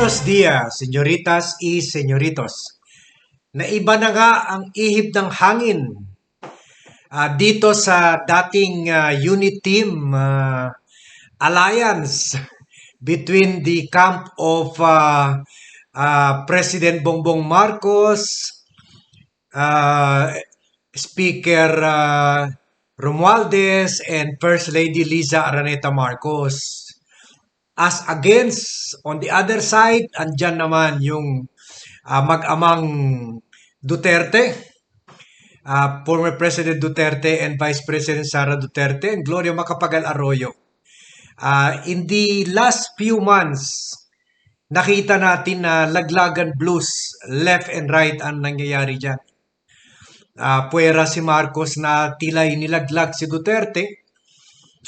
Buenos dias, señoritas y señoritos. Naiba na nga ang ihip ng hangin ah, dito sa dating ah, unit team ah, alliance between the camp of ah, ah, President Bongbong Marcos, ah, Speaker ah, Romualdez, and First Lady Liza Araneta Marcos as against on the other side andyan naman yung ah, mag-amang Duterte. Ah, former President Duterte and Vice President Sara Duterte and Gloria Macapagal Arroyo. Ah, in the last few months nakita natin na laglagan blues left and right ang nangyayari dyan. Ah, puwera si Marcos na tila inilaglag si Duterte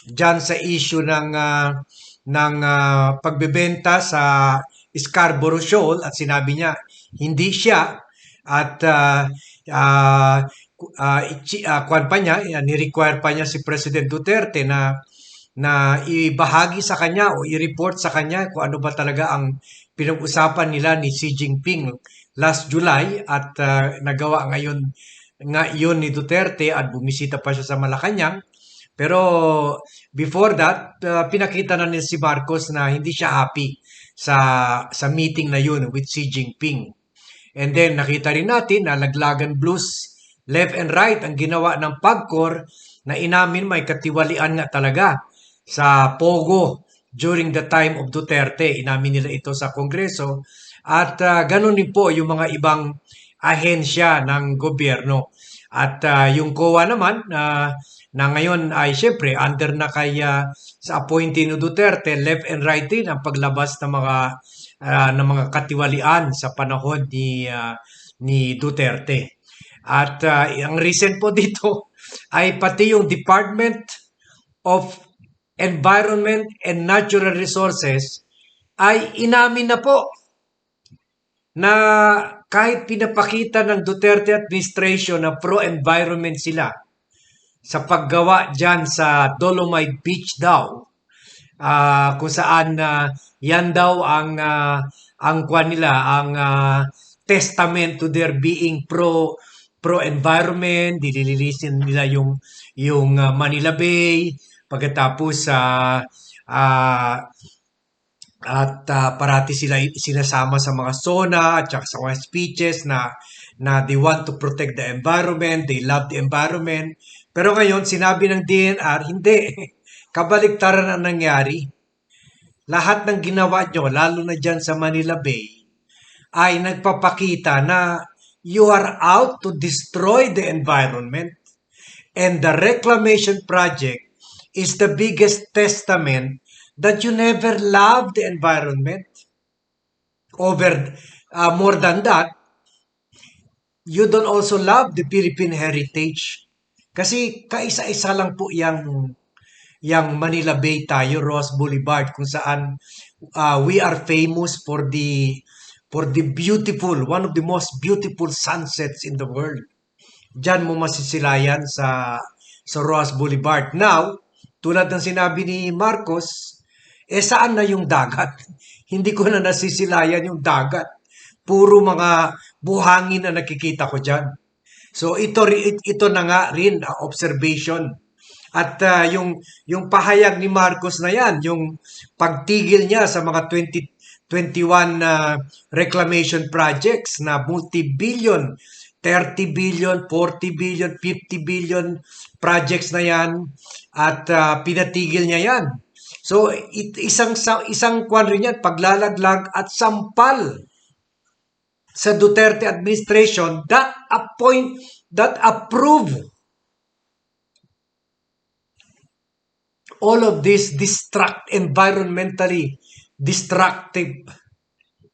dyan sa issue ng ah, ng ah, pagbebenta sa Scarborough Shoal at sinabi niya hindi siya. At ku- ah, ichi- ah, kwan pa niya, ah, ni-require pa niya si President Duterte na na ibahagi sa kanya o i-report sa kanya kung ano ba talaga ang pinag-usapan nila ni Xi Jinping last July at ah, nagawa ngayon nga yun ni Duterte at bumisita pa siya sa Malacanang pero before that, uh, pinakita na ni si Marcos na hindi siya happy sa sa meeting na yun with Xi Jinping. And then nakita rin natin na laglagan blues left and right ang ginawa ng PAGCOR na inamin may katiwalian nga talaga sa Pogo during the time of Duterte. Inamin nila ito sa Kongreso. At uh, ganun din po yung mga ibang ahensya ng gobyerno. At ah, yung COA naman, ah, na ngayon ay syempre under na kay ah, sa appointee ni Duterte, left and right din ang paglabas ng mga ah, ng mga katiwalian sa panahon ni ah, ni Duterte. At ah, ang recent po dito ay pati yung Department of Environment and Natural Resources ay inamin na po na kahit pinapakita ng Duterte administration na pro-environment sila sa paggawa dyan sa Dolomite Beach daw, ah, kung saan na yan daw ang ah, ang kwan nila, ang ah, testament to their being pro pro-environment, dililinisin nila yung yung ah, Manila Bay, pagkatapos sa at ah, parati sila sinasama sa mga SONA at saka sa mga speeches na na they want to protect the environment, they love the environment. Pero ngayon, sinabi ng DNR, hindi. Kabaliktaran ang nangyari. Lahat ng ginawa nyo, lalo na dyan sa Manila Bay, ay nagpapakita na you are out to destroy the environment. And the reclamation project is the biggest testament that you never loved the environment. Over uh, more than that, you don't also love the Philippine heritage. Kasi kaisa-isa lang po yung yung Manila Bay tayo, Ross Boulevard, kung saan uh, we are famous for the for the beautiful, one of the most beautiful sunsets in the world. Diyan mo masisilayan sa sa Ross Boulevard. Now, tulad ng sinabi ni Marcos, eh saan na yung dagat? Hindi ko na nasisilayan yung dagat. Puro mga buhangin na nakikita ko dyan. So ito ito na nga rin ang observation. At ah, yung yung pahayag ni Marcos na yan, yung pagtigil niya sa mga 20 21 na reclamation projects na multi-billion 30 billion, 40 billion, 50 billion projects na yan at ah, pinatigil niya yan. So it, isang sa- isang kwan rin yan paglalaglag at sampal sa Duterte administration that appoint that approve all of this destruct environmentally destructive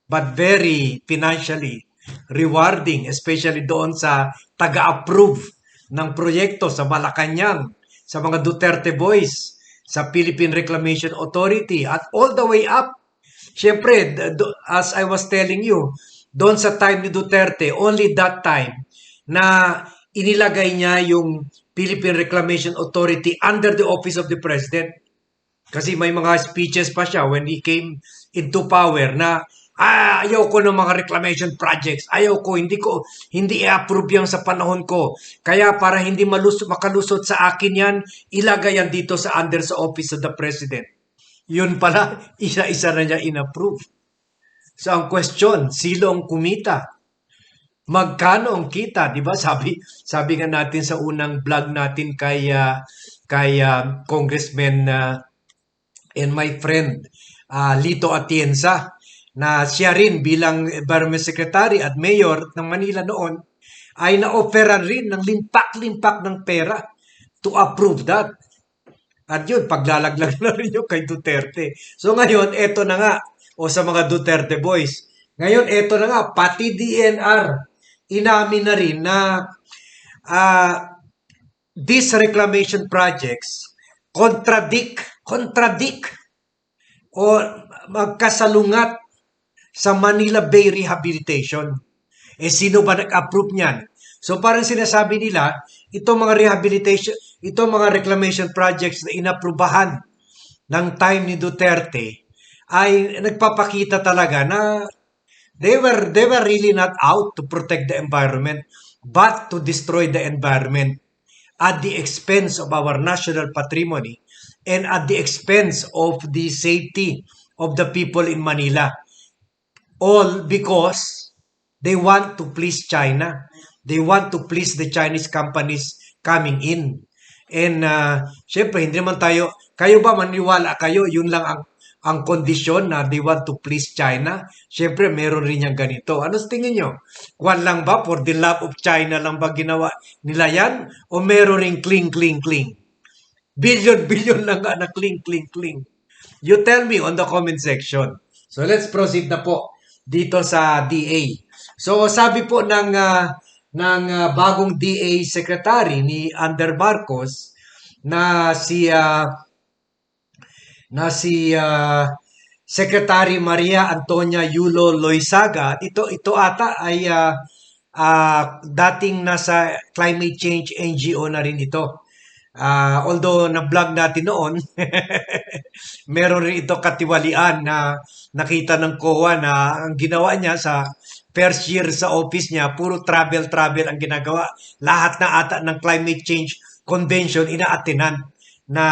but very financially rewarding especially doon sa taga-approve ng proyekto sa Malacanang sa mga Duterte boys sa Philippine Reclamation Authority at all the way up. Do- as I was telling you, doon sa time ni Duterte, only that time na inilagay niya yung Philippine Reclamation Authority under the office of the President. Kasi may mga speeches pa siya when he came into power na Ah, ayaw ko ng mga reclamation projects. Ayaw ko, hindi ko, hindi i-approve yan sa panahon ko. Kaya para hindi malus makalusot sa akin yan, ilagay yan dito sa under sa office of the president. Yun pala, isa-isa na niya in-approve. So ang question, sino ang kumita? Magkano ang kita, 'di ba? Sabi sabi nga natin sa unang vlog natin kay ah, kay ah, Congressman ah, and my friend ah, Lito Atienza na siya rin bilang Environment Secretary at Mayor ng Manila noon ay na-offeran rin ng limpak-limpak ng pera to approve that. At yun, paglalaglag na rin yung kay Duterte. So ngayon, eto na nga, o sa mga Duterte boys, ngayon, eto na nga, pati DNR, inamin na rin na ah, these reclamation projects contradict, contradict o magkasalungat sa Manila Bay Rehabilitation. Eh sino ba nag-approve niyan? So parang sinasabi nila, itong mga rehabilitation, itong mga reclamation projects na inaprubahan ng time ni Duterte ay nagpapakita talaga na they were they were really not out to protect the environment but to destroy the environment at the expense of our national patrimony and at the expense of the safety of the people in Manila all because they want to please China. They want to please the Chinese companies coming in. And uh, syempre, hindi naman tayo, kayo ba maniwala kayo, yun lang ang ang kondisyon na they want to please China, syempre meron rin yung ganito. Ano sa tingin nyo? Kwan lang ba for the love of China lang ba ginawa nila yan? O meron rin cling, cling, cling? Billion, billion lang nga na cling, cling, cling. You tell me on the comment section. So let's proceed na po dito sa DA. So sabi po ng ah, ng ah, bagong DA secretary ni Ander Marcos na si ah, na si ah, Secretary Maria Antonia Yulo Loizaga. Ito ito ata ay ah, ah, dating nasa climate change NGO na rin ito. Ah, although na-vlog natin noon, meron rin ito katiwalian na nakita ng COA na ang ginawa niya sa first year sa office niya, puro travel-travel ang ginagawa. Lahat na ata ng climate change convention inaatinan na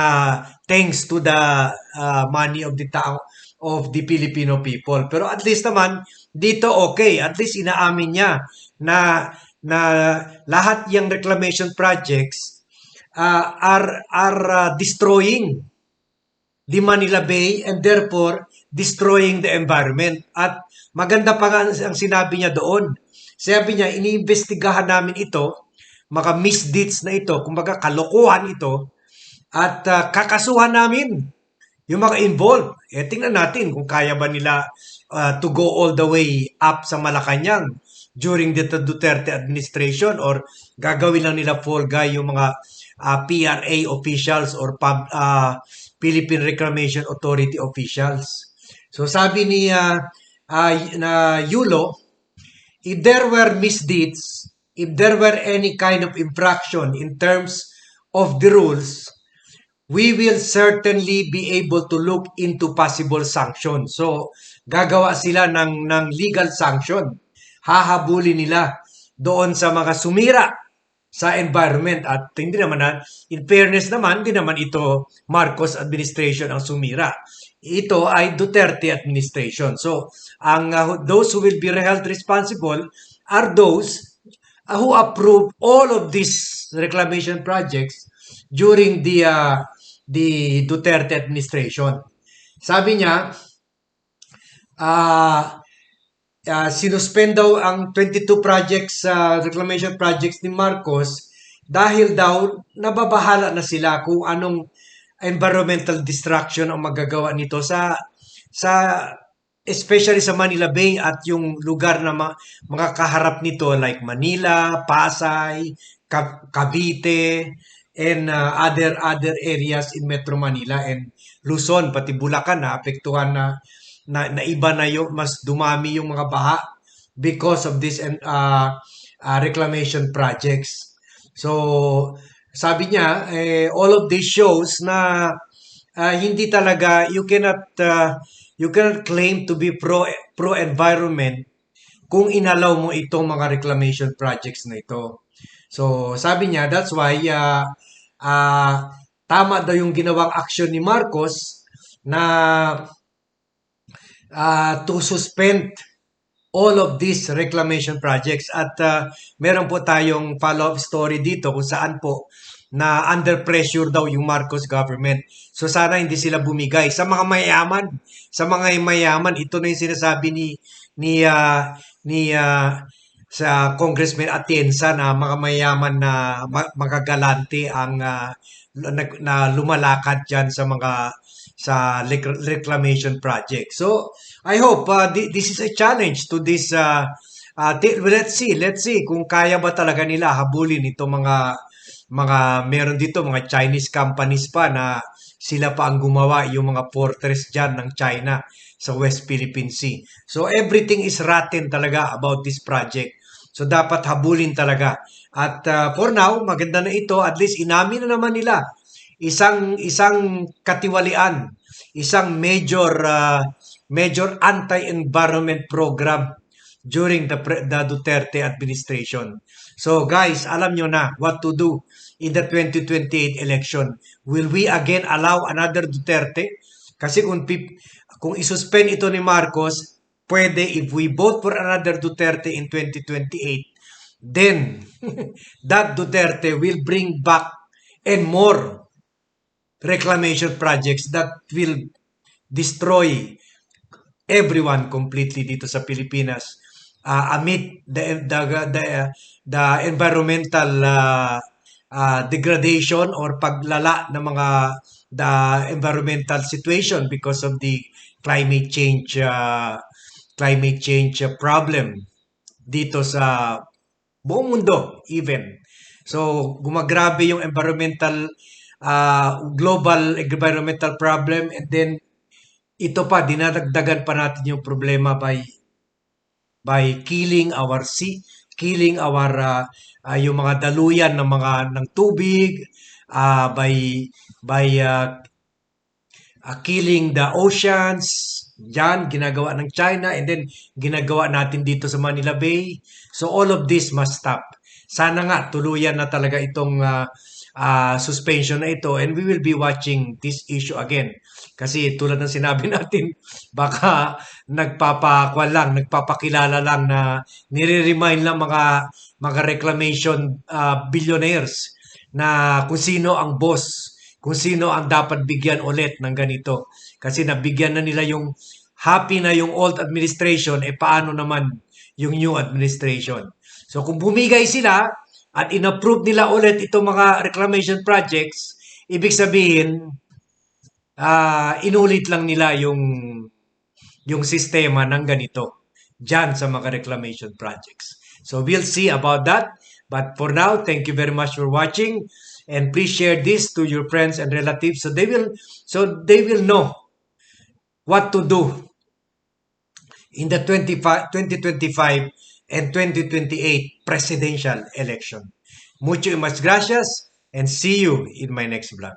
thanks to the uh, money of the tao of the Filipino people. Pero at least naman dito okay, at least inaamin niya na na lahat yung reclamation projects uh, are are uh, destroying the Manila Bay and therefore destroying the environment. At maganda pa nga ang sinabi niya doon. Sabi niya, iniimbestigahan namin ito, mga misdeeds na ito, kumbaga kalokohan ito, at uh, kakasuhan namin yung mga involved. Eh, tingnan natin kung kaya ba nila uh, to go all the way up sa Malacanang during the Duterte administration or gagawin lang nila fall guy yung mga uh, PRA officials or pub, uh, Philippine Reclamation Authority officials. So sabi ni uh, uh, na Yulo, if there were misdeeds, if there were any kind of infraction in terms of the rules, we will certainly be able to look into possible sanction. So, gagawa sila ng, ng legal sanction. Hahabulin nila doon sa mga sumira sa environment at hindi naman na, in fairness naman, hindi naman ito Marcos administration ang sumira. Ito ay Duterte administration. So, ang uh, those who will be held responsible are those uh, who approve all of these reclamation projects during the uh, the Duterte administration. Sabi niya, ah uh, sinuspend daw ang 22 projects, uh, reclamation projects ni Marcos dahil daw nababahala na sila kung anong environmental destruction ang magagawa nito sa sa especially sa Manila Bay at yung lugar na ma, mga kaharap nito like Manila, Pasay, Cavite, and uh, other other areas in Metro Manila and Luzon pati Bulacan na apektuhan na, na na iba na yung mas dumami yung mga baha because of this uh, uh, reclamation projects. So sabi niya eh, all of these shows na ah, hindi talaga you cannot ah, you cannot claim to be pro pro environment kung inalaw mo itong mga reclamation projects na ito. So, sabi niya, that's why ah, ah, tama daw yung ginawang action ni Marcos na ah, to suspend all of these reclamation projects. At ah, meron po tayong follow-up story dito kung saan po na under pressure daw yung Marcos government. So sana hindi sila bumigay sa mga mayaman. Sa mga mayaman, ito na yung sinasabi ni ni ah, ni ah, sa Congressman Atienza na mga mayaman na ma- magagalante ang ah, na, lumalakad diyan sa mga sa rec- reclamation project. So I hope uh, thi- this is a challenge to this uh, uh, let's see, let's see kung kaya ba talaga nila habulin ito mga mga meron dito mga Chinese companies pa na sila pa ang gumawa yung mga fortress dyan ng China sa West Philippine Sea. So everything is rotten talaga about this project. So dapat habulin talaga. At uh, for now, maganda na ito, at least inamin na naman nila isang isang katiwalian, isang major uh, major anti-environment program during the the Duterte administration. So guys, alam nyo na what to do in the 2028 election. Will we again allow another Duterte? Kasi kung kung isuspend ito ni Marcos, pwede if we vote for another Duterte in 2028, then that Duterte will bring back and more reclamation projects that will destroy everyone completely dito sa Pilipinas uh, amid the the the, the environmental uh, uh, degradation or paglala ng mga the environmental situation because of the climate change uh, climate change problem dito sa buong mundo even. So gumagrabe yung environmental uh, global environmental problem and then ito pa dinadagdagan pa natin yung problema by by killing our sea, killing our uh, uh, yung mga daluyan ng mga ng tubig, uh, by by uh, uh, killing the oceans. Yan, ginagawa ng China and then ginagawa natin dito sa Manila Bay. So all of this must stop. Sana nga tuluyan na talaga itong uh, uh, suspension na ito and we will be watching this issue again. Kasi tulad ng sinabi natin, baka nagpapakwa lang, nagpapakilala lang na nire-remind lang mga mga reclamation uh, billionaires na kung sino ang boss, kung sino ang dapat bigyan ulit ng ganito. Kasi nabigyan na nila yung happy na yung old administration, eh paano naman yung new administration. So kung bumigay sila at inapprove nila ulit itong mga reclamation projects, ibig sabihin, ah inulit lang nila yung yung sistema ng ganito dyan sa mga reclamation projects. So we'll see about that. But for now, thank you very much for watching and please share this to your friends and relatives so they will so they will know what to do in the 25, 2025 and 2028 presidential election. Mucho y mas gracias and see you in my next vlog.